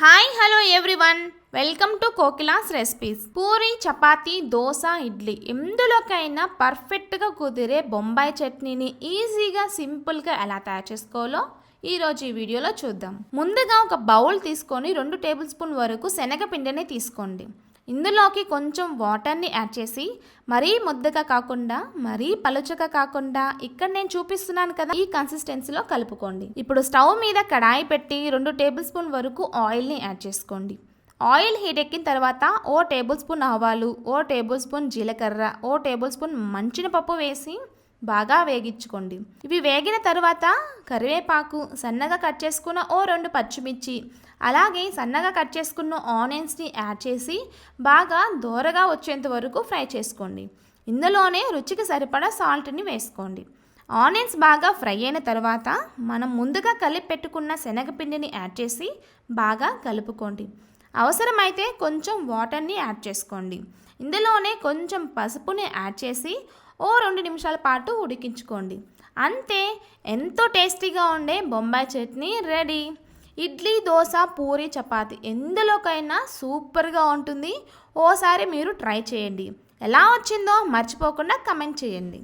Hi hello everyone welcome to Kokila's recipes puri chapati dosa idli ఎందులోకైనా పర్ఫెక్ట్గా కుదిరే బొంబాయి చట్నీని ఈజీగా సింపుల్గా ఎలా తయారు చేసుకోవాలో ఈరోజు ఈ వీడియోలో చూద్దాం. ముందుగా ఒక బౌల్ తీసుకొని రెండు టేబుల్ స్పూన్ వరకు శనగపిండిని తీసుకోండి. ఇందులోకి కొంచెం వాటర్ని యాడ్ చేసి మరీ ముద్దగా కాకుండా మరీ పలుచగా కాకుండా ఇక్కడ నేను చూపిస్తున్నాను కదా ఈ కన్సిస్టెన్సీలో కలుపుకోండి. ఇప్పుడు స్టవ్ మీద కడాయి పెట్టి రెండు టేబుల్ స్పూన్ వరకు ఆయిల్ని యాడ్ చేసుకోండి. ఆయిల్ హీట్ ఎక్కిన తర్వాత ఓ టేబుల్ స్పూన్ ఆవాలు ఓ టేబుల్ స్పూన్ జీలకర్ర ఓ టేబుల్ స్పూన్ మంచిన పప్పు వేసి బాగా వేగించుకోండి. ఇవి వేగిన తర్వాత కరివేపాకు సన్నగా కట్ చేసుకున్న ఓ రెండు పచ్చిమిర్చి అలాగే సన్నగా కట్ చేసుకున్న ఆనియన్స్ని యాడ్ చేసి బాగా దోరగా వచ్చేంత వరకు ఫ్రై చేసుకోండి. ఇందులోనే రుచికి సరిపడా సాల్ట్ని వేసుకోండి. ఆనియన్స్ బాగా ఫ్రై అయిన తర్వాత మనం ముందుగా కలిపి పెట్టుకున్న శనగపిండిని యాడ్ చేసి బాగా కలుపుకోండి. అవసరమైతే కొంచెం వాటర్ని యాడ్ చేసుకోండి. ఇందులోనే కొంచెం పసుపుని యాడ్ చేసి ఓ రెండు నిమిషాల పాటు ఉడికించుకోండి. అంతే ఎంతో టేస్టీగా ఉండే బొంబాయి చట్నీ రెడీ. ఇడ్లీ దోశ పూరి చపాతి ఎందులోకైనా సూపర్గా ఉంటుంది. ఓసారి మీరు ట్రై చేయండి. ఎలా వచ్చిందో మర్చిపోకుండా కమెంట్ చేయండి.